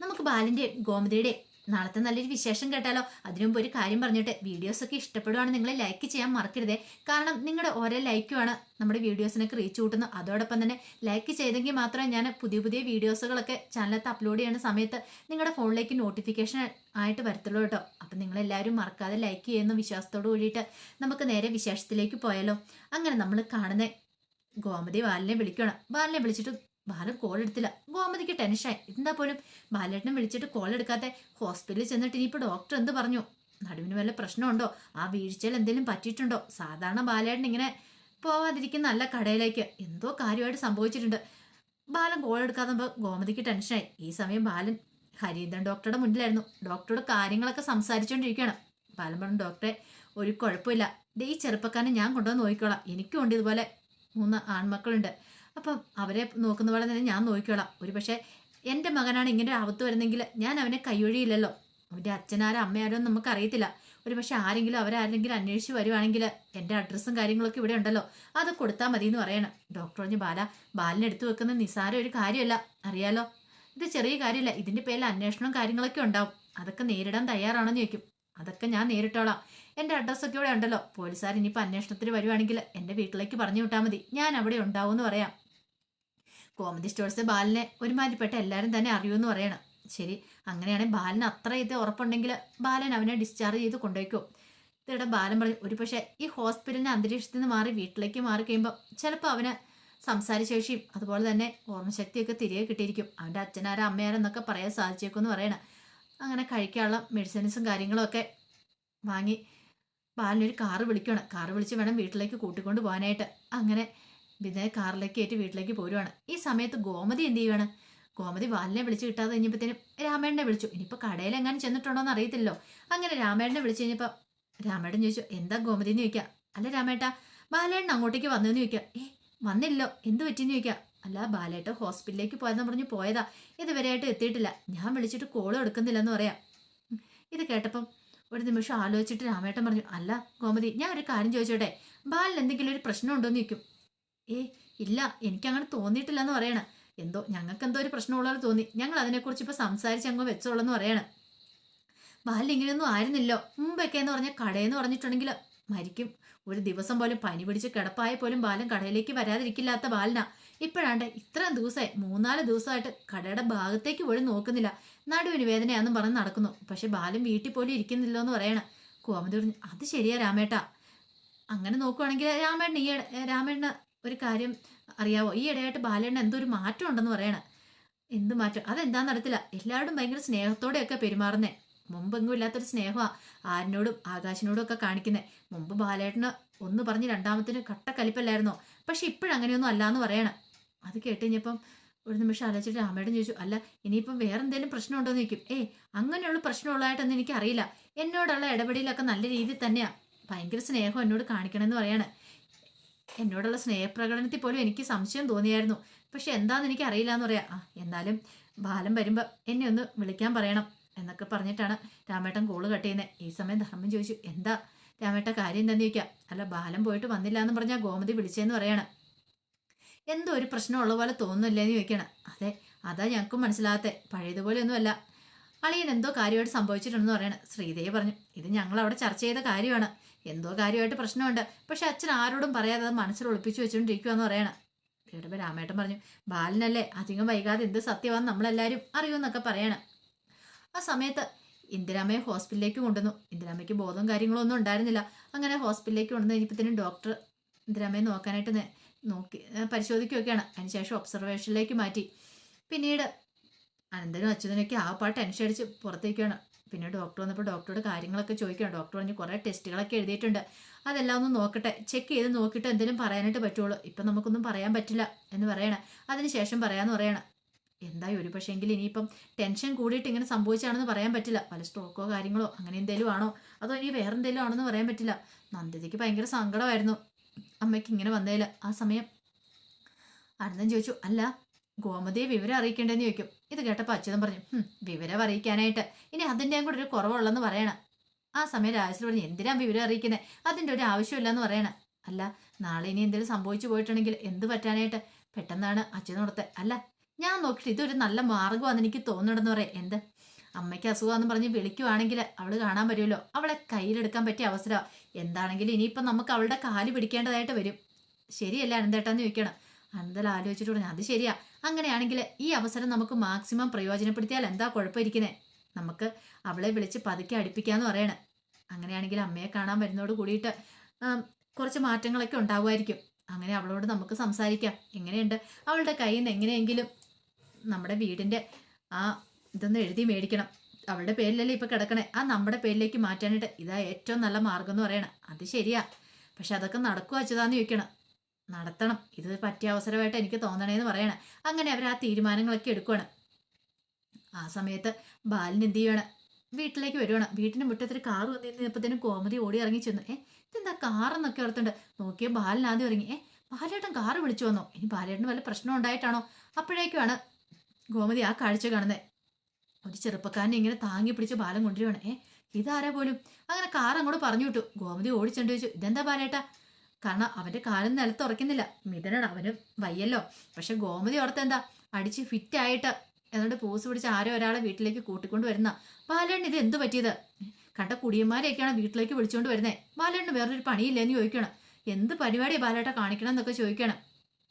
നമുക്ക് ബാലിന്റെ ഗോമതിയുടെ നാളത്തെ നല്ലൊരു വിശേഷം കേട്ടാലോ? അതിനുമുമ്പ് ഒരു കാര്യം പറഞ്ഞിട്ട് വീഡിയോസ് ഒക്കെ ഇഷ്ടപ്പെടുവാണ് നിങ്ങൾ ലൈക്ക് ചെയ്യാൻ മറക്കരുതേ. കാരണം നിങ്ങളുടെ ഓരോ ലൈക്കുമാണ് നമ്മുടെ വീഡിയോസിനൊക്കെ റീച്ച് കൂട്ടുന്നത്. അതോടൊപ്പം തന്നെ ലൈക്ക് ചെയ്തെങ്കിൽ മാത്രമേ ഞാൻ പുതിയ പുതിയ വീഡിയോസുകളൊക്കെ ചാനലത്ത് അപ്ലോഡ് ചെയ്യുന്ന സമയത്ത് നിങ്ങളുടെ ഫോണിലേക്ക് നോട്ടിഫിക്കേഷൻ ആയിട്ട് വരത്തുള്ളൂ കേട്ടോ. അപ്പം നിങ്ങളെല്ലാവരും മറക്കാതെ ലൈക്ക് ചെയ്യുന്ന വിശ്വാസത്തോട് കൂടിയിട്ട് നമുക്ക് നേരെ വിശേഷത്തിലേക്ക് പോയാലോ. അങ്ങനെ നമ്മൾ കാണുന്ന ഗോമതി ബാലിനെ വിളിക്കണം ബാലിനെ വിളിച്ചിട്ട് ബാലൻ കോൾ എടുത്തില്ല. ഗോമതിക്ക് ടെൻഷനായി എന്താ പോലും? ബാലേട്ടനെ വിളിച്ചിട്ട് കോൾ എടുക്കാത്ത ഹോസ്പിറ്റലിൽ ചെന്നിട്ട് ഇനിയിപ്പോൾ ഡോക്ടർ എന്ത് പറഞ്ഞു? നടുവിന് വല്ല പ്രശ്നമുണ്ടോ? ആ വീഴ്ചയിൽ എന്തെങ്കിലും പറ്റിയിട്ടുണ്ടോ? സാധാരണ ബാലേട്ടൻ ഇങ്ങനെ പോവാതിരിക്കുന്ന നല്ല കടയിലേക്ക് എന്തോ കാര്യമായിട്ട് സംഭവിച്ചിട്ടുണ്ട്. ബാലൻ കോൾ എടുക്കാതെ ഗോമതിക്ക് ടെൻഷനായി ഈ സമയം ബാലൻ ഹരീന്ദ്രൻ ഡോക്ടറുടെ മുന്നിലായിരുന്നു. ഡോക്ടറോട് കാര്യങ്ങളൊക്കെ സംസാരിച്ചുകൊണ്ടിരിക്കുകയാണ് ബാലൻ പറഞ്ഞു ഡോക്ടറെ ഒരു കുഴപ്പമില്ല. ഈ ചെറുപ്പക്കാരനെ ഞാൻ കൊണ്ടുവന്ന് നോക്കിക്കോളാം. എനിക്കും ഉണ്ട് ഇതുപോലെ മൂന്ന് ആൺമക്കളുണ്ട്. അപ്പം അവരെ നോക്കുന്ന പോലെ തന്നെ ഞാൻ നോക്കിക്കോളാം. ഒരു പക്ഷേ എന്റെ മകനാണ് ഇങ്ങനെ ആപത്ത് വരുന്നെങ്കിൽ ഞാൻ അവനെ കൈയൊഴിയില്ലല്ലോ. അവന്റെ അച്ഛനാരോ അമ്മയാരോ എന്ന് നമുക്കറിയത്തില്ല. ഒരു പക്ഷേ ആരെങ്കിലും അവരാരെങ്കിലും അന്വേഷിച്ച് വരുവാണെങ്കിൽ എന്റെ അഡ്രസ്സും കാര്യങ്ങളൊക്കെ ഇവിടെ ഉണ്ടല്ലോ. അത് കൊടുത്താൽ മതി എന്ന് പറയണം. ഡോക്ടർ പറഞ്ഞു ബാല ബാലിനെടുത്ത് വെക്കുന്ന നിസാര ഒരു കാര്യമല്ല. അറിയാലോ? ഇത് ചെറിയ കാര്യമല്ല. ഇതിന്റെ പേരിൽ അന്വേഷണവും കാര്യങ്ങളൊക്കെ ഉണ്ടാവും. അതൊക്കെ നേരിടാൻ തയ്യാറാണെന്ന് ചോദിക്കും. അതൊക്കെ ഞാൻ നേരിട്ടോളാം. എന്റെ അഡ്രസ്സൊക്കെ ഇവിടെ ഉണ്ടല്ലോ. പോലീസുകാർ ഇനിയിപ്പോൾ അന്വേഷണത്തിന് വരുവാണെങ്കിൽ എന്റെ വീട്ടിലേക്ക് പറഞ്ഞു വിട്ടാൽ മതി. ഞാൻ അവിടെ ഉണ്ടാവും എന്ന് പറയാം. കോമഡി സ്റ്റോഴ്സ് ബാലിനെ ഒരുമാതിരിപ്പെട്ട എല്ലാവരും തന്നെ അറിയുമെന്ന് പറയണം. ശരി അങ്ങനെയാണെങ്കിൽ ബാലിന് അത്ര ഇത് ഉറപ്പുണ്ടെങ്കിൽ ബാലൻ അവനെ ഡിസ്ചാർജ് ചെയ്ത് കൊണ്ടുപോയിക്കും. ഇതിടെ ബാലൻ പറഞ്ഞു ഒരു പക്ഷേ ഈ ഹോസ്പിറ്റലിന്റെ അന്തരീക്ഷത്തിൽ നിന്ന് മാറി വീട്ടിലേക്ക് മാറി കഴിയുമ്പോൾ ചിലപ്പോൾ അവന് സംസാരശേഷിയും അതുപോലെ തന്നെ ഓർമ്മശക്തിയൊക്കെ തിരികെ കിട്ടിയിരിക്കും. അവന്റെ അച്ഛനാരോ അമ്മയാരോ എന്നൊക്കെ പറയാൻ സാധിച്ചേക്കുമെന്ന് പറയണം. അങ്ങനെ കഴിക്കാനുള്ള മെഡിസിൻസും കാര്യങ്ങളൊക്കെ വാങ്ങി ബാലിനൊരു കാറ് വിളിക്കണം. കാറ് വിളിച്ച് വേണം വീട്ടിലേക്ക് കൂട്ടിക്കൊണ്ട് പോകാനായിട്ട്. അങ്ങനെ വിനയ് കാറിലേക്ക് കയറ്റി വീട്ടിലേക്ക് പോരുവാണ്. ഈ സമയത്ത് ഗോമതി എന്ത് ചെയ്യുവാണ്? ഗോമതി ബാലിനെ വിളിച്ച് കിട്ടാതെ കഴിഞ്ഞപ്പോഴത്തേനും രാമേണനെ വിളിച്ചു. ഇനിയിപ്പോൾ കടയിൽ എങ്ങനെ ചെന്നിട്ടുണ്ടോ എന്ന് അറിയത്തില്ലോ അങ്ങനെ രാമേണനെ വിളിച്ചു കഴിഞ്ഞപ്പോൾ രാമേട്ടൻ ചോദിച്ചു എന്താ ഗോമതി എന്ന് ചോദിക്കുക. അല്ല രാമേട്ട ബാലേട്ടൻ അങ്ങോട്ടേക്ക് വന്നെന്ന് ചോദിക്കുക. ഏ വന്നില്ലോ എന്ത് പറ്റിയെന്ന് ചോദിക്കുക. അല്ല ബാലേട്ട ഹോസ്പിറ്റലിലേക്ക് പോയെന്ന് പറഞ്ഞ് പോയതാ. ഇതുവരെയായിട്ട് എത്തിയിട്ടില്ല. ഞാൻ വിളിച്ചിട്ട് കോളും എടുക്കുന്നില്ലെന്ന് പറയാം. ഇത് കേട്ടപ്പം ഒരു നിമിഷം ആലോചിച്ചിട്ട് രാമേട്ടൻ പറഞ്ഞു അല്ല ഗോമതി ഞാൻ ഒരു കാര്യം ചോദിച്ചോട്ടെ. ബാലിന് എന്തെങ്കിലും ഒരു പ്രശ്നം ഉണ്ടോന്ന് ചോദിക്കും. ഏ ഇല്ല എനിക്കങ്ങനെ തോന്നിയിട്ടില്ല എന്ന് പറയണ. എന്തോ ഞങ്ങൾക്ക് എന്തോ ഒരു പ്രശ്നമുള്ളത് തോന്നി. ഞങ്ങൾ അതിനെക്കുറിച്ച് ഇപ്പോൾ സംസാരിച്ച് അങ്ങ് വെച്ചോളെന്ന് പറയണ. ബാലിന് ഇങ്ങനെയൊന്നും ആയിരുന്നില്ലോ. മുമ്പൊക്കെ എന്ന് പറഞ്ഞാൽ കടയെന്ന് പറഞ്ഞിട്ടുണ്ടെങ്കിൽ മരിക്കും. ഒരു ദിവസം പോലും പനി പിടിച്ച് കിടപ്പായ പോലും ബാലൻ കടയിലേക്ക് വരാതിരിക്കില്ലാത്ത ബാലന. ഇപ്പോഴാണ്ട് ഇത്രയും ദിവസമായി മൂന്നാൽ ദിവസമായിട്ട് കടയുടെ ഭാഗത്തേക്ക് പോലും നോക്കുന്നില്ല. നടുവിന് വേദനയാന്നും പറഞ്ഞ് നടക്കുന്നു. പക്ഷെ ബാലൻ വീട്ടിൽ പോലും ഇരിക്കുന്നില്ലോ എന്ന് പറയണ. കോമതി പറഞ്ഞു അത് ശരിയാ രാമേട്ടാ. അങ്ങനെ നോക്കുവാണെങ്കിൽ രാമേട്ടൻ ഈ രാമേട്ടന് ഒരു കാര്യം അറിയാവോ? ഈ ഇടയായിട്ട് ബാലേണ്ണ എന്തൊരു മാറ്റം ഉണ്ടെന്ന് പറയണ. എന്ത് മാറ്റം? അതെന്താന്ന് അറിയത്തില്ല. എല്ലാവരും ഭയങ്കര സ്നേഹത്തോടെയൊക്കെ പെരുമാറുന്നേ. മുമ്പെങ്ങും ഇല്ലാത്തൊരു സ്നേഹമാണ് ആരിനോടും ആകാശിനോടും ഒക്കെ കാണിക്കുന്നത് മുമ്പ് ബാലേട്ടന് ഒന്ന് പറഞ്ഞ് രണ്ടാമത്തിന് കട്ട കലിപ്പല്ലായിരുന്നോ? പക്ഷെ ഇപ്പോഴങ്ങനെയൊന്നും അല്ലാന്ന് പറയണം. അത് കേട്ട് കഴിഞ്ഞപ്പം ഒരു നിമിഷം ആലോചിച്ചിട്ട് രാമേട്ടൻ ചോദിച്ചു അല്ല ഇനിയിപ്പം വേറെ എന്തെങ്കിലും പ്രശ്നമുണ്ടോ എന്ന് ചോദിക്കും. ഏയ് അങ്ങനെയുള്ള പ്രശ്നമുള്ളതായിട്ടൊന്നും എനിക്കറിയില്ല. എന്നോടുള്ള ഇടപെടലൊക്കെ നല്ല രീതിയിൽ തന്നെയാണ് ഭയങ്കര സ്നേഹം എന്നോട് കാണിക്കണമെന്ന് പറയാണ്. എന്നോടുള്ള സ്നേഹപ്രകടനത്തിൽ പോലും എനിക്ക് സംശയം തോന്നിയായിരുന്നു. പക്ഷെ എന്താണെന്ന് എനിക്ക് അറിയില്ല എന്ന് പറയാം. ആ എന്നാലും ബാലം വരുമ്പോൾ എന്നെ ഒന്ന് വിളിക്കാൻ പറയണം എന്നൊക്കെ പറഞ്ഞിട്ടാണ് രാമേട്ടൻ കോൾ കട്ട് ചെയ്യുന്നത് ഈ സമയം ധർമ്മം ചോദിച്ചു എന്താ? രാമേട്ട കാര്യം എന്താന്ന് ചോദിക്കാം? അല്ല ബാലം പോയിട്ട് വന്നില്ല എന്ന് പറഞ്ഞാൽ ഗോമതി വിളിച്ചതെന്ന് പറയാണ്. എന്തോ ഒരു പ്രശ്നമുള്ള പോലെ തോന്നുന്നില്ലേന്ന് ചോദിക്കണം. അതെ അതാ ഞങ്ങൾക്കും പഴയതുപോലെ ഒന്നുമല്ല അളിയൻ എന്തോ കാര്യമായിട്ട് സംഭവിച്ചിട്ടുണ്ടെന്ന് പറയണം. ശ്രീദേവി പറഞ്ഞു ഇത് ഞങ്ങൾ അവിടെ ചർച്ച ചെയ്ത കാര്യമാണ്. എന്തോ കാര്യമായിട്ട് പ്രശ്നമുണ്ട്. പക്ഷെ അച്ഛൻ ആരോടും പറയാതെ അത് മനസ്സിൽ ഒളിപ്പിച്ചു വെച്ചുകൊണ്ടിരിക്കുവാന്ന് പറയണം. കേട്ടപ്പോൾ രാമേട്ടൻ പറഞ്ഞു ബാലനല്ലേ അധികം വൈകാതെ എന്ത് സത്യമാണെന്ന് നമ്മളെല്ലാവരും അറിയുമെന്നൊക്കെ പറയണം. ആ സമയത്ത് ഇന്ദിരാമ്മയെ ഹോസ്പിറ്റലിലേക്ക് കൊണ്ടുവന്നു. ഇന്ദിരാമ്മയ്ക്ക് ബോധവും കാര്യങ്ങളൊന്നും ഉണ്ടായിരുന്നില്ല. അങ്ങനെ ഹോസ്പിറ്റലിലേക്ക് കൊണ്ടുവന്ന് കഴിഞ്ഞപ്പോഴത്തേനും ഡോക്ടർ ഇന്ദിരാമ്മയെ നോക്കാനായിട്ട് നോക്കി പരിശോധിക്കുകയൊക്കെയാണ്. അതിനുശേഷം ഒബ്സർവേഷനിലേക്ക് മാറ്റി. പിന്നീട് അനന്തനും അച്യുതനൊക്കെ ആ പാട്ട് അടിച്ച് പുറത്തേക്കാണ്. പിന്നെ ഡോക്ടർ വന്നപ്പോൾ ഡോക്ടറോട് കാര്യങ്ങളൊക്കെ ചോദിക്കണം ഡോക്ടർ പറഞ്ഞ് കുറേ ടെസ്റ്റുകളൊക്കെ എഴുതിയിട്ടുണ്ട്. അതെല്ലാം ഒന്ന് നോക്കട്ടെ. ചെക്ക് ചെയ്ത് നോക്കിയിട്ട് എന്തെങ്കിലും പറയാനായിട്ട് പറ്റുള്ളൂ. ഇപ്പം നമുക്കൊന്നും പറയാൻ പറ്റില്ല എന്ന് പറയണം. അതിനുശേഷം പറയാമെന്ന് പറയണം. എന്തായി ഒരു പക്ഷേങ്കിൽ ഇനിയിപ്പം ടെൻഷൻ കൂടിയിട്ട് ഇങ്ങനെ സംഭവിച്ചാണെന്ന് പറയാൻ പറ്റില്ല. പല സ്ട്രോക്കോ കാര്യങ്ങളോ അങ്ങനെ എന്തെങ്കിലും ആണോ? അതോ ഇനി വേറെ എന്തെങ്കിലും ആണെന്ന് പറയാൻ പറ്റില്ല. നന്ദിതയ്ക്ക് ഭയങ്കര സങ്കടമായിരുന്നു. അമ്മയ്ക്ക് ഇങ്ങനെ വന്നതിൽ ആ സമയം അനന്തൻ ചോദിച്ചു അല്ല ഗോമതിയെ വിവരം അറിയിക്കേണ്ടെന്ന് ചോദിക്കും. ഇത് കേട്ടപ്പോൾ അച്യുതൻ പറഞ്ഞു വിവരം അറിയിക്കാനായിട്ട്. ഇനി അതിന്റെയും കൂടെ ഒരു കുറവുള്ളെന്ന് പറയണം. ആ സമയം രാജശ്രീ പറഞ്ഞു എന്തിനാണ് വിവരം അറിയിക്കുന്നത് അതിന്റെ ഒരു ആവശ്യമില്ലെന്ന് പറയണം. അല്ല നാളെ ഇനി എന്തെങ്കിലും സംഭവിച്ചു പോയിട്ടുണ്ടെങ്കിൽ എന്ത് പറ്റാനായിട്ട്? പെട്ടെന്നാണ് അച്യുതൻ കൊടുത്തത് അല്ല ഞാൻ നോക്കിയിട്ട് ഇതൊരു നല്ല മാർഗമാണെന്ന് എനിക്ക് തോന്നണമെന്ന് പറയാം. എന്ത്? അമ്മയ്ക്ക് അസുഖമാണെന്ന് പറഞ്ഞ് വിളിക്കുവാണെങ്കിൽ അവൾ കാണാൻ വരുമല്ലോ. അവളെ കയ്യിലെടുക്കാൻ പറ്റിയ അവസരമാണ് എന്താണെങ്കിലും ഇനിയിപ്പം നമുക്ക് അവളുടെ കാൽ പിടിക്കേണ്ടതായിട്ട് വരും. ശരിയല്ല അനന്തേട്ടാന്ന് ചോദിക്കണം. അനന്തൽ ആലോചിച്ചിട്ട് പറഞ്ഞു അത് ശരിയാ. അങ്ങനെയാണെങ്കിൽ ഈ അവസരം നമുക്ക് മാക്സിമം പ്രയോജനപ്പെടുത്തിയാൽ എന്താ കുഴപ്പമിരിക്കുന്നത് നമുക്ക് അവളെ വിളിച്ച് പതുക്കെ അടുപ്പിക്കാന്ന് പറയണേ. അങ്ങനെയാണെങ്കിൽ അമ്മയെ കാണാൻ വരുന്നതോട് കൂടിയിട്ട് കുറച്ച് മാറ്റങ്ങളൊക്കെ ഉണ്ടാവുമായിരിക്കും. അങ്ങനെ അവളോട് നമുക്ക് സംസാരിക്കാം. എങ്ങനെയുണ്ട്? അവളുടെ കയ്യിൽ നിന്ന് എങ്ങനെയെങ്കിലും നമ്മുടെ വീടിന്റെ ആ ഇതൊന്ന് എഴുതി മേടിക്കണം. അവളുടെ പേരിലല്ലേ ഇപ്പം കിടക്കണേ? ആ നമ്മുടെ പേരിലേക്ക് മാറ്റാനായിട്ട് ഇതാ ഏറ്റവും നല്ല മാർഗം എന്ന് പറയണം. അത് ശരിയാ. പക്ഷെ അതൊക്കെ നടക്കുക വെച്ചതാന്ന് ചോദിക്കണം. നടത്തണം. ഇത് പറ്റിയ അവസരമായിട്ട് എനിക്ക് തോന്നണേന്ന് പറയണം. അങ്ങനെ അവർ ആ തീരുമാനങ്ങളൊക്കെ എടുക്കുവാണ്. ആ സമയത്ത് ബാലൻ എന്ത് ചെയ്യണം? വീട്ടിലേക്ക് വരുവാണ്. വീട്ടിന് മുറ്റത്തൊരു കാർ വന്നു നിന്നപ്പോഴത്തേനും കോമതി ഓടി ഇറങ്ങി ചെന്നു. ഏ ഇതെന്താ കാറെന്നൊക്കെ ഓർത്തുണ്ട് നോക്കിയ ബാലൻ ആദ്യം ഇറങ്ങി. ഏ ബാലേട്ടൻ കാർ വിളിച്ചു വന്നോ? ഇനി ബാലേട്ടന് വല്ല പ്രശ്നം ഉണ്ടായിട്ടാണോ? അപ്പോഴേക്കുമാണ് ഗോമതി ആ കാഴ്ച കാണുന്നത് ഒരു ചെറുപ്പക്കാരനെ ഇങ്ങനെ താങ്ങി പിടിച്ച് ബാലം കൊണ്ടുവരുവാണ്. ഏ ഇതാരാ പോലും? അങ്ങനെ കാർ അങ്ങോട്ട് പറഞ്ഞു വിട്ടു. ഗോമതി ഓടിച്ചെണ്ട് ചോദിച്ചു. ഇതെന്താ ബാലേട്ടാ? കാരണം അവന്റെ കാലം നിലത്ത് ഉറക്കുന്നില്ല മിഥുനാണ് അവന് വയ്യല്ലോ. പക്ഷെ ഗോമതി ഓർത്ത് എന്താ? അടിച്ച് ഫിറ്റ് ആയിട്ട് എന്നിട്ട് പോസ് പിടിച്ച് ആരോ ഒരാളെ വീട്ടിലേക്ക് കൂട്ടിക്കൊണ്ട് വരുന്ന. ബാലേണ്ണ ഇത് എന്തു പറ്റിയത്? കണ്ട കുടിയന്മാരെയൊക്കെയാണ് വീട്ടിലേക്ക് വിളിച്ചുകൊണ്ട് വരുന്നത് ബാലേണ്ണ വേറൊരു പണിയില്ലെന്ന് ചോദിക്കണം. എന്ത് പരിപാടി ബാലേട്ട കാണിക്കണം എന്നൊക്കെ ചോദിക്കണം.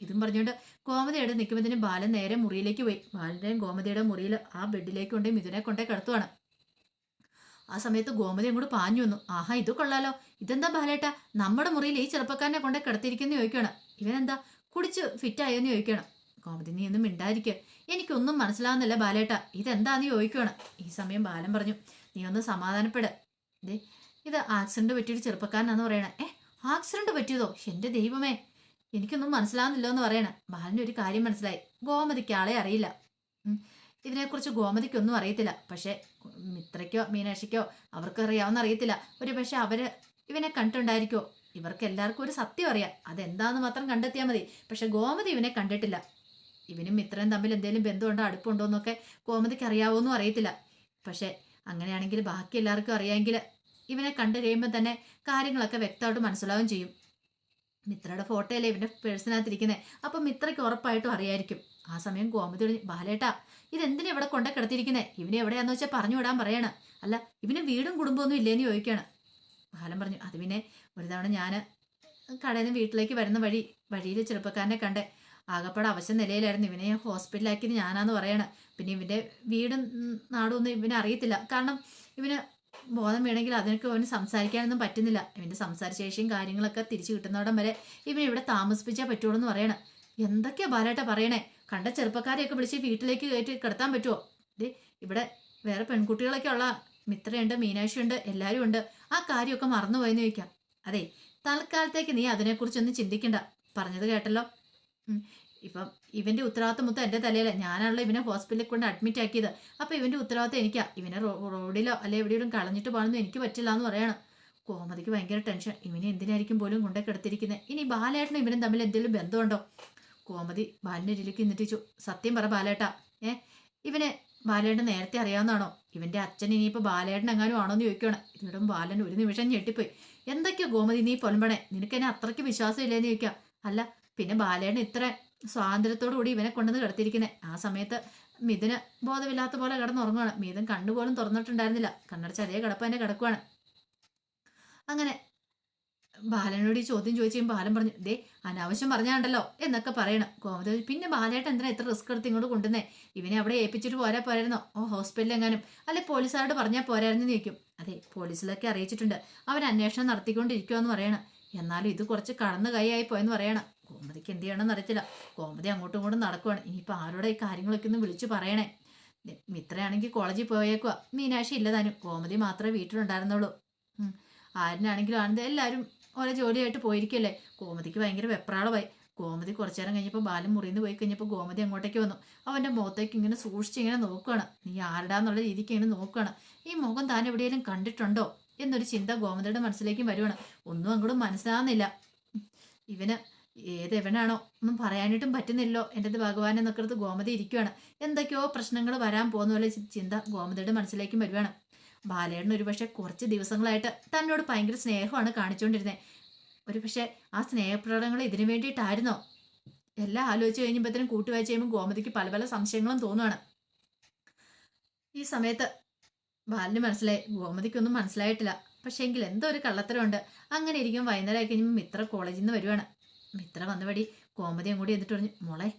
ഇതും പറഞ്ഞുകൊണ്ട് ഗോമതിയുടെ നിൽക്കുമ്പോഴത്തേനും ബാലൻ നേരെ മുറിയിലേക്ക് പോയി. ബാലന്റെയും ഗോമതിയുടെ മുറിയിൽ ആ ബെഡിലേക്ക് കൊണ്ടേ മിഥുനെ കൊണ്ടേ കിടത്തുവാണ്. ആ സമയത്ത് ഗോമതി അങ്ങോട്ട് പാഞ്ഞു വന്നു. ആഹാ ഇത് കൊള്ളാലോ. ഇതെന്താ ബാലേട്ട? നമ്മുടെ മുറിയിൽ ഈ ചെറുപ്പക്കാരനെ കൊണ്ട് കിടത്തിയിരിക്കുന്ന ചോദിക്കണം ഇവനെന്താ? കുടിച്ച് ഫിറ്റായെന്ന് ചോദിക്കണം ഗോമതി നീ ഒന്നും മിണ്ടായിരിക്കുക എനിക്കൊന്നും മനസ്സിലാവുന്നില്ല ബാലേട്ട. ഇതെന്താന്ന് ചോദിക്കുകയാണ്. ഈ സമയം ബാലൻ പറഞ്ഞു നീ ഒന്ന് സമാധാനപ്പെട്. ദേ ഇത് ആക്സിഡന്റ് പറ്റിയൊരു ചെറുപ്പക്കാരനാന്ന് പറയണേ. ഏ ആക്സിഡന്റ് പറ്റിയതോ? എന്റെ ദൈവമേ. എനിക്കൊന്നും മനസ്സിലാവുന്നില്ലോ എന്ന് പറയണേ. ബാലന് ഒരു കാര്യം മനസ്സിലായി. ഗോമതിക്ക് ആളെ അറിയില്ല. ഇതിനെക്കുറിച്ച് ഗോമതിക്കൊന്നും അറിയത്തില്ല. പക്ഷെ മിത്രയ്ക്കോ മീനാക്ഷിക്കോ അവർക്ക് അറിയാവുന്ന അറിയത്തില്ല. ഒരു പക്ഷെ അവർ ഇവനെ കണ്ടിട്ടുണ്ടായിരിക്കോ ഇവർക്ക് എല്ലാവർക്കും ഒരു സത്യം അറിയാം. അതെന്താന്ന് മാത്രം കണ്ടെത്തിയാൽ മതി. പക്ഷെ ഗോമതി ഇവനെ കണ്ടിട്ടില്ല. ഇവനും മിത്രനും തമ്മിൽ എന്തെങ്കിലും ബന്ധമുണ്ടോ അടുപ്പുണ്ടോ എന്നൊക്കെ ഗോമതിക്ക് അറിയാവോന്നും അറിയത്തില്ല. പക്ഷെ അങ്ങനെയാണെങ്കിൽ ബാക്കി എല്ലാവർക്കും അറിയാമെങ്കിൽ ഇവനെ കണ്ടു കഴിയുമ്പോൾ തന്നെ കാര്യങ്ങളൊക്കെ വ്യക്തമായിട്ട് മനസ്സിലാവുകയും ചെയ്യും. മിത്രയുടെ ഫോട്ടോയല്ലേ ഇവന്റെ പേഴ്സിനകത്തിരിക്കുന്നത് അപ്പം മിത്രയ്ക്ക് ഉറപ്പായിട്ടും അറിയായിരിക്കും. ആ സമയം ഗോമതി പറഞ്ഞു ബാലേട്ടാ ഇതെന്തിനാ ഇവിടെ കൊണ്ടേ കിടത്തിയിരിക്കുന്നത് ഇവനെ എവിടെയാന്ന് വെച്ചാൽ പറഞ്ഞു വിടാൻ പറയണം. അല്ല ഇവന് വീടും കുടുംബമൊന്നും ഇല്ലേന്ന് ചോദിക്കുകയാണ് ബാലൻ പറഞ്ഞു അത് പിന്നെ ഒരു തവണ ഞാൻ കടയിൽ വീട്ടിലേക്ക് വരുന്ന വഴി വഴിയിൽ ചെറുപ്പക്കാരനെ കണ്ടേ ആകപ്പാട് അവശ്യ നിലയിലായിരുന്നു. ഇവനെ ഹോസ്പിറ്റലാക്കിയത് ഞാനാന്ന് പറയണം. പിന്നെ ഇവന്റെ വീടും നാടും ഒന്നും ഇവനെ അറിയത്തില്ല. കാരണം ഇവന് ബോധം വേണമെങ്കിൽ അതിനൊക്കെ അവന് സംസാരിക്കാനൊന്നും പറ്റുന്നില്ല. ഇവന്റെ സംസാരശേഷിയും കാര്യങ്ങളൊക്കെ തിരിച്ചു കിട്ടുന്നവിടം വരെ ഇവൻ ഇവിടെ താമസിപ്പിച്ചേ പറ്റുള്ളൂ എന്ന് പറയണം. എന്തൊക്കെയാ ബാലേട്ട പറയണേ? കണ്ട ചെറുപ്പക്കാരെയൊക്കെ വിളിച്ച് വീട്ടിലേക്ക് കയറ്റി കിടത്താൻ പറ്റുമോ ദേ ഇവിടെ വേറെ പെൺകുട്ടികളൊക്കെ ഉള്ള മിത്രയുണ്ട് മീനാക്ഷിയുണ്ട് എല്ലാവരും ഉണ്ട്. ആ കാര്യമൊക്കെ മറന്നുപോയെന്ന് ചോദിക്കാം. അതെ തൽക്കാലത്തേക്ക് നീ അതിനെക്കുറിച്ചൊന്നും ചിന്തിക്കണ്ട. പറഞ്ഞത് കേട്ടല്ലോ. ഇപ്പം ഇവന്റെ ഉത്തരവാദിത്വം മൊത്തം എന്റെ തലയില. ഞാനാണല്ലോ ഇവനെ ഹോസ്പിറ്റലിൽ കൊണ്ട് അഡ്മിറ്റ് ആക്കിയത്. അപ്പം ഇവന്റെ ഉത്തരവാദിത്വം എനിക്കാ. ഇവനെ റോഡിലോ അല്ലെ എവിടെയും കളഞ്ഞിട്ട് പോകണമെന്ന് എനിക്ക് പറ്റില്ല എന്ന് പറയണം. കോമതിക്ക് ഭയങ്കര ടെൻഷൻ ഇവനെ എന്തിനായിരിക്കും പോലും കൊണ്ടേ കിടത്തിരിക്കുന്നത് ഇനി ബാലേട്ടനും ഇവനും തമ്മിൽ എന്തെങ്കിലും ബന്ധമുണ്ടോ? കോമതി ബാലിന്റെ ഇടയിലേക്ക് നിന്നിട്ടിച്ചു. സത്യം പറ ബാലേട്ട. ഏ? ഇവനെ ബാലേട്ടൻ നേരത്തെ അറിയാവുന്നതാണോ? ഇവന്റെ അച്ഛൻ ഇനിയിപ്പോൾ ബാലേട്ടൻ എങ്ങാനും ആണോ എന്ന് ചോദിക്കണം ഇതിടും ബാലൻ ഒരു നിമിഷം ഞെട്ടിപ്പോയി. എന്തൊക്കെയാ ഗോമതി നീ പൊലമ്പണേ? നിനക്ക് എന്നെ അത്രയ്ക്ക് വിശ്വാസം ഇല്ലേന്ന് ചോദിക്കാം. അല്ല പിന്നെ ബാലേട്ടൻ ഇത്ര സ്വാതന്ത്ര്യത്തോടു കൂടി ഇവനെ കൊണ്ടുവന്ന് കിടത്തിയിരിക്കുന്നത് ആ സമയത്ത് മിഥുന് ബോധമില്ലാത്ത പോലെ കിടന്നുറങ്ങുവാണ്. മിഥുൻ കണ്ണുപോലും തുറന്നിട്ടുണ്ടായിരുന്നില്ല. കണ്ണടച്ച് അതേ കിടപ്പ് തന്നെ കിടക്കുവാണ്. അങ്ങനെ ബാലനോട് ഈ ചോദ്യം ചോദിച്ചു ബാലൻ പറഞ്ഞു ദേ അനാവശ്യം പറഞ്ഞാണ്ടല്ലോ എന്നൊക്കെ പറയണം. ഗോമതി പിന്നെ ബാലേട്ടൻ എന്തിനാ ഇത്ര റിസ്ക് എടുത്ത് ഇങ്ങോട്ട് കൊണ്ടുവന്നേ? ഇവനെ അവിടെ ഏൽപ്പിച്ചിട്ട് പോരാ പോരായിരുന്നോ? ഓ ഹോസ്പിറ്റലിൽ എങ്ങാനും അല്ലെ പോലീസുകാരോട് പറഞ്ഞാൽ പോരായിരുന്നു നീക്കും അതെ പോലീസിലൊക്കെ അറിയിച്ചിട്ടുണ്ട്. അവൻ അന്വേഷണം നടത്തിക്കൊണ്ടിരിക്കുമെന്ന് പറയണം. എന്നാലും ഇത് കുറച്ച് കടന്നു കൈയായി പോയെന്ന് പറയണം. ഗോമതിക്ക് എന്ത് ചെയ്യണമെന്ന് അറിയത്തില്ല. ഗോമതി അങ്ങോട്ടും ഇങ്ങോട്ടും നടക്കുവാണ്. ഇനിയിപ്പോൾ ആരോടെ ഈ കാര്യങ്ങളൊക്കെ ഒന്ന് വിളിച്ചു പറയണേ? മിത്രയാണെങ്കിൽ കോളേജിൽ പോയേക്കുക മീനാക്ഷി ഇല്ല താനും. ഗോമതി മാത്രമേ വീട്ടിലുണ്ടായിരുന്നുള്ളൂ. ആരിനാണെങ്കിലും ആനന്ദ എല്ലാവരും ഓരോ ജോലിയായിട്ട് പോയിരിക്കല്ലേ. ഗോമതിക്ക് ഭയങ്കര വെപ്രാളമായി. ഗോമതി കുറച്ചു നേരം കഴിഞ്ഞപ്പോൾ ബാലൻ മുറിയിൽ പോയി കഴിഞ്ഞപ്പോൾ ഗോമതി അങ്ങോട്ടേക്ക് വന്നു. അവന്റെ മുഖത്തേക്ക് ഇങ്ങനെ സൂക്ഷിച്ച് ഇങ്ങനെ നോക്കുകയാണ് നീ ആരുടാന്നുള്ള രീതിക്ക് ഇങ്ങനെ നോക്കുകയാണ് ഈ മുഖം താൻ എവിടെയെങ്കിലും കണ്ടിട്ടുണ്ടോ? എന്നൊരു ചിന്ത ഗോമതിയുടെ മനസ്സിലേക്കും വരുവാണ്. ഒന്നും അങ്ങോട്ടും മനസ്സിലാകുന്നില്ല ഇവന് ഏത് എവനാണോ ഒന്നും പറയാനായിട്ടും പറ്റുന്നില്ലോ? എന്റെ ഭഗവാൻ എന്നൊക്കെ ഗോമതി ഇരിക്കുവാണ്. എന്തൊക്കെയോ പ്രശ്നങ്ങൾ വരാൻ പോകുന്ന പോലെ ചിന്ത ഗോമതിയുടെ മനസ്സിലേക്കും വരുവാണ്. ബാലേട്ടൻ ഒരുപക്ഷെ കുറച്ച് ദിവസങ്ങളായിട്ട് തന്നോട് ഭയങ്കര സ്നേഹമാണ് കാണിച്ചുകൊണ്ടിരുന്നത് ഒരുപക്ഷെ ആ സ്നേഹപ്രകടനങ്ങൾ ഇതിനു വേണ്ടിയിട്ടായിരുന്നോ? എല്ലാം ആലോചിച്ച് കഴിഞ്ഞപ്പോഴത്തേനും കൂട്ടി വായിച്ച് കഴിയുമ്പോൾ ഗോമതിക്ക് പല പല സംശയങ്ങളും തോന്നുവാണ്. ഈ സമയത്ത് ബാലിന് മനസ്സിലായി. ഗോമതിക്കൊന്നും മനസ്സിലായിട്ടില്ല. പക്ഷേ എങ്കിൽ എന്തോ ഒരു കള്ളത്തരമുണ്ട്. അങ്ങനെ ഇരിക്കും വൈകുന്നേരം ആയി മിത്ര കോളേജിൽ നിന്ന് വരുവാണ്. മിത്ര വന്നപടി കോമതിയും കൂടി എന്നിട്ട് പറഞ്ഞു മോളെ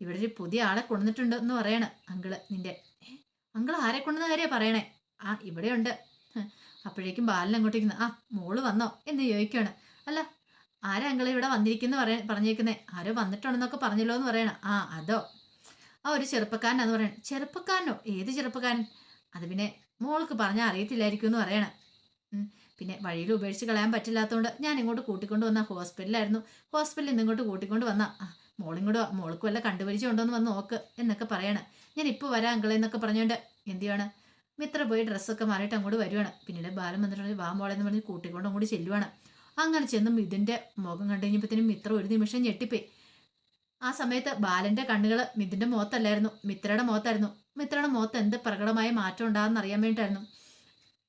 ഇവിടെ ഒരു പുതിയ ആളെ കൊണ്ടുവന്നിട്ടുണ്ട് എന്ന് പറയണ അങ്കിൾ നിന്റെ. "ഏ, അങ്കിൾ ആരെ കൊണ്ടുവന്ന കാര്യ പറയണേ? ആ ഇവിടെയുണ്ട്. അപ്പോഴേക്കും ബാലൻ അങ്ങോട്ടേക്ക് ആ മോൾ വന്നോ? എന്ന് ചോദിക്കുകയാണ്. അല്ല ആരാ അങ്കിളെ ഇവിടെ വന്നിരിക്കുന്നു പറയ പറഞ്ഞേക്കുന്നേ? ആരോ വന്നിട്ടുണ്ടെന്നൊക്കെ പറഞ്ഞല്ലോ എന്ന് പറയണ. ആ അതോ? ആ ഒരു ചെറുപ്പക്കാരനാന്ന് പറയണം. ചെറുപ്പക്കാരനോ? ഏത് ചെറുപ്പക്കാരൻ? അത് പിന്നെ മോൾക്ക് പറഞ്ഞാൽ അറിയത്തില്ലായിരിക്കും എന്ന് പറയണ പിന്നെ വഴിയിൽ ഉപേക്ഷിച്ച് കളയാൻ പറ്റില്ലാത്തതുകൊണ്ട് ഞാൻ ഇങ്ങോട്ട് കൂട്ടിക്കൊണ്ട് വന്ന ഹോസ്പിറ്റലായിരുന്നു ഹോസ്പിറ്റലിൽ നിന്ന് ഇങ്ങോട്ട് കൂട്ടിക്കൊണ്ട് വന്ന മോളിങ്ങോട് മോൾക്ക് വല്ല കണ്ടുപിടിച്ചുണ്ടോ എന്ന് വന്ന് നോക്ക് എന്നൊക്കെ പറയാണ്. ഞാൻ ഇപ്പോൾ വരാം അങ്കിളെ എന്നൊക്കെ പറഞ്ഞുകൊണ്ട് എന്ത് ചെയ്യാണ് മിത്ര പോയി ഡ്രസ്സൊക്കെ മാറിയിട്ട് അങ്ങോട്ട് വരുവാണ്. പിന്നീട് ബാലം വന്നിട്ടുണ്ടെങ്കിൽ വാ മോളെ എന്ന് പറഞ്ഞ് കൂട്ടിക്കൊണ്ട് അങ്ങോട്ട് ചെല്ലുവാണ്. അങ്ങനെ ചെന്നും ഇതിന്റെ മുഖം കണ്ടു കഴിഞ്ഞപ്പോഴത്തേനും മിത്ര ഒരു നിമിഷം ഞെട്ടിപ്പോയി. ആ സമയത്ത് ബാലന്റെ കണ്ണുകൾ മിഥിന്റെ മുഖത്തല്ലായിരുന്നു മിത്രയുടെ മുഖത്തായിരുന്നു. മിത്രയുടെ മുഖത്ത് എന്ത് പ്രകടമായ മാറ്റം ഉണ്ടാകുന്ന അറിയാൻ വേണ്ടിയിട്ടായിരുന്നു.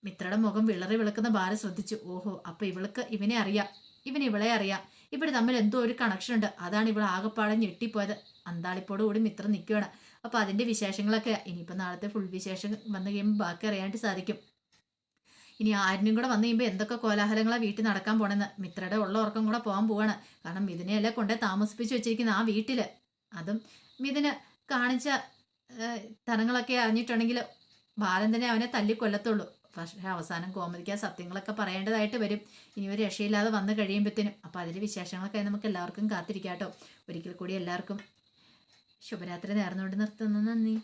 മിത്രയുടെ മുഖം വിളറി വിളക്കുന്ന ബാല ശ്രദ്ധിച്ചു. ഓഹോ അപ്പൊ ഇവൾക്ക് ഇവനെ അറിയാം. ഇവന് ഇവളെ അറിയാം. ഇവർ തമ്മിൽ എന്തോ ഒരു കണക്ഷൻ ഉണ്ട്. അതാണ് ഇവൾ ആകെപ്പാടെ ഞെട്ടിപ്പോയത്. അന്താളിപ്പോട് കൂടി മിത്രം നിൽക്കുകയാണ് അപ്പൊ അതിന്റെ വിശേഷങ്ങളൊക്കെ ഇനിയിപ്പോ നാളത്തെ ഫുൾ വിശേഷം വന്നു കഴിയുമ്പോൾ ബാക്കി അറിയാനായിട്ട് സാധിക്കും. ഇനി ആരിനും കൂടെ വന്നു കഴിയുമ്പോൾ എന്തൊക്കെ കോലാഹലങ്ങളാണ് വീട്ടിൽ നടക്കാൻ പോണെന്ന്. മിത്രയുടെ ഉള്ള ഉറക്കം കൂടെ പോകാൻ പോവാണ്. കാരണം മിഥുനെയല്ലേ കൊണ്ടേ താമസിപ്പിച്ച് വെച്ചിരിക്കുന്ന ആ വീട്ടിൽ. അതും മിഥുന കാണിച്ച തരങ്ങളൊക്കെ അറിഞ്ഞിട്ടുണ്ടെങ്കിൽ ബാലൻ തന്നെ അവനെ തല്ലി കൊല്ലത്തുള്ളൂ പക്ഷേ അവസാനം കോമതിക്ക് സത്യങ്ങളൊക്കെ പറയേണ്ടതായിട്ട് വരും. ഇനി ഒരു രക്ഷയില്ലാതെ വന്നു കഴിയുമ്പോഴത്തേനും. അപ്പോൾ അതിന്റെ വിശേഷങ്ങളൊക്കെ നമുക്ക് എല്ലാവർക്കും കാത്തിരിക്കാം കേട്ടോ ഒരിക്കൽ കൂടി എല്ലാവർക്കും ശുഭരാത്രി നേർന്നുകൊണ്ട് നിർത്തുന്നു. നന്ദി.